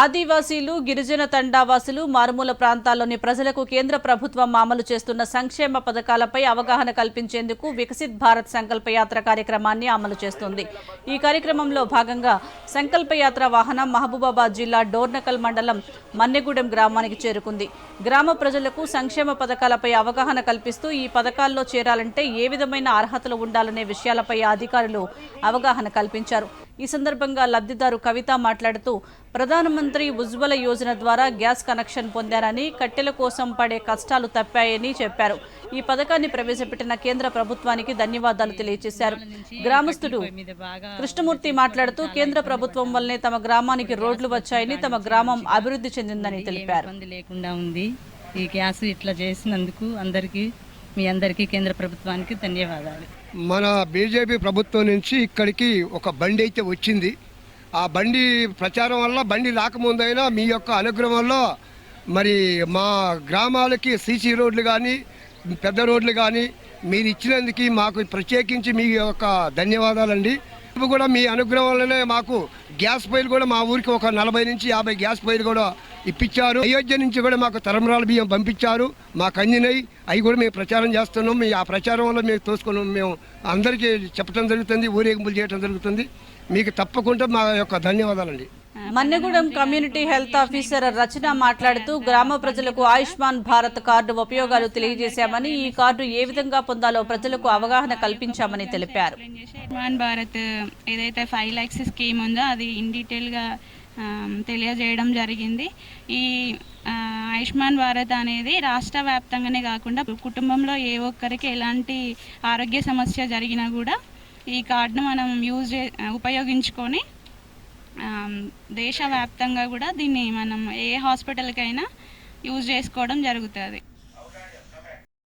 ఆదివాసీలు గిరిజన తండావాసులు మారుమూల ప్రాంతాల్లోని ప్రజలకు కేంద్ర ప్రభుత్వం అమలు చేస్తున్న సంక్షేమ పథకాలపై అవగాహన కల్పించేందుకు వికసిత్ భారత్ సంకల్ప యాత్ర కార్యక్రమాన్ని అమలు చేస్తుంది. ఈ కార్యక్రమంలో భాగంగా సంకల్పయాత్ర వాహనం మహబూబాబాద్ జిల్లా డోర్నకల్ మండలం మన్నెగూడెం గ్రామానికి చేరుకుంది. గ్రామ ప్రజలకు సంక్షేమ పథకాలపై అవగాహన కల్పిస్తూ ఈ పథకాల్లో చేరాలంటే ఏ విధమైన అర్హతలు ఉండాలనే విషయాలపై అధికారులు అవగాహన కల్పించారు. ఈ సందర్భంగా లబ్ధిదారు కవిత మాట్లాడుతూ ప్రధానమంత్రి ఉజ్వల యోజన ద్వారా గ్యాస్ కనెక్షన్ పొందారని కట్టెల కోసం పడే కష్టాలు తప్పాయని చెప్పారు. ఈ పథకాన్ని ప్రవేశపెట్టిన కేంద్ర ప్రభుత్వానికి ధన్యవాదాలు తెలియజేశారు. గ్రామస్తుడు కృష్ణమూర్తి మాట్లాడుతూ కేంద్ర ప్రభుత్వం వల్లనే తమ గ్రామానికి రోడ్లు వచ్చాయని తమ గ్రామం అభివృద్ధి చెందిందని తెలిపారు. ఇబ్బంది లేకుండా ఉంది. ఈ గ్యాస్ ఇట్లా చేసినందుకు అందరికీ మీ అందరికీ కేంద్ర ప్రభుత్వానికి ధన్యవాదాలు. మన బీజేపీ ప్రభుత్వం నుంచి ఇక్కడికి ఒక బండి అయితే వచ్చింది. ఆ బండి ప్రచారం వల్ల బండి రాకముందైనా మీ యొక్క అనుగ్రహం వల్ల మరి మా గ్రామాలకి సీసీ రోడ్లు కానీ పెద్ద రోడ్లు కానీ మీరు ఇచ్చినందుకు మాకు ప్రత్యేకించి మీ యొక్క ధన్యవాదాలండి. కూడా మీ అనుగ్రహం వల్లనే మాకు గ్యాస్ పొయ్యిలు కూడా మా ఊరికి ఒక నలభై నుంచి యాభై గ్యాస్ పొయ్యిలు కూడా ఇప్పించారు. అయోధ్య నుంచి కూడా మాకు తరంరాల బియ్యం పంపించారు. మాకు అందినాయి అవి కూడా మేము ప్రచారం చేస్తున్నాం. మీ ఆ ప్రచారం వల్ల మేము తోసుకున్నాం మేము అందరికీ చెప్పడం జరుగుతుంది ఊరేగింపులు చేయడం జరుగుతుంది. మీకు తప్పకుండా మా యొక్క ధన్యవాదాలండి. Mannegudem community health officer Rachana మాట్లాడుతూ గ్రామ ప్రజలకు ఆయుష్మాన్ భారత్ కార్డు ఉపయోగాలు తెలియజేశామని ఈ కార్డు ఏ విధంగా పొందాలో ప్రజలకు అవగాహన కల్పించామని తెలిపారు. ఆయుష్మాన్ భారత్ ఏదైతే ఫైవ్ ల్యాక్స్ స్కీమ్ ఉందో అది ఇన్ డీటెయిల్గా తెలియజేయడం జరిగింది. ఈ ఆయుష్మాన్ భారత్ అనేది రాష్ట్ర వ్యాప్తంగానే కాకుండా కుటుంబంలో ఏ ఒక్కరికి ఎలాంటి ఆరోగ్య సమస్య జరిగినా కూడా ఈ కార్డును మనం యూజ్ చే ఉపయోగించుకొని దేశవ్యాప్తంగా కూడా దీన్ని మనం ఏ హాస్పిటల్కైనా యూజ్ చేసుకోవడం జరుగుతుంది.